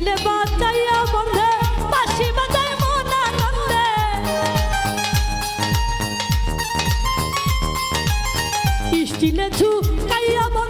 দিলে বাঁচাইয়া বন্ধে বাসি বাজায় মন আনন্দে। ইস্টিলে ঝু কাইয়া বন্ধে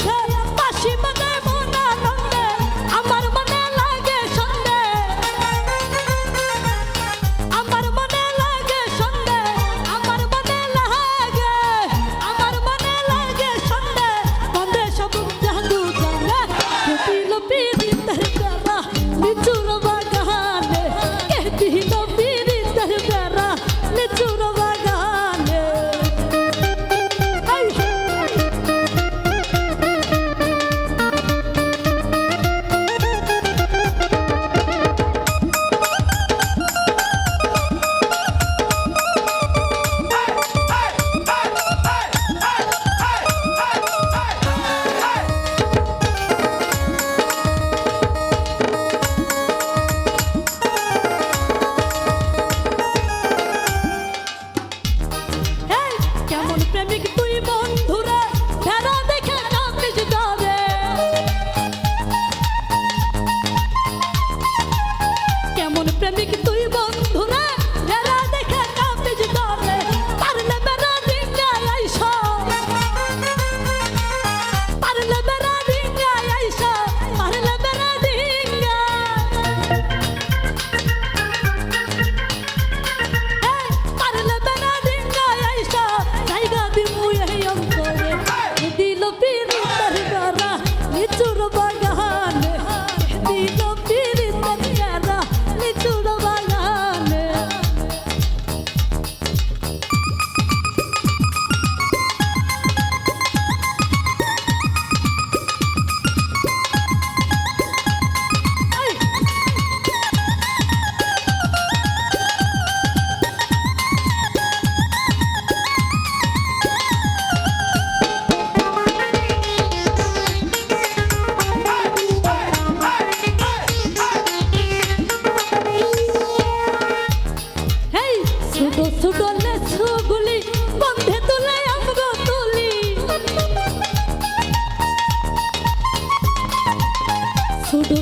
pra mim que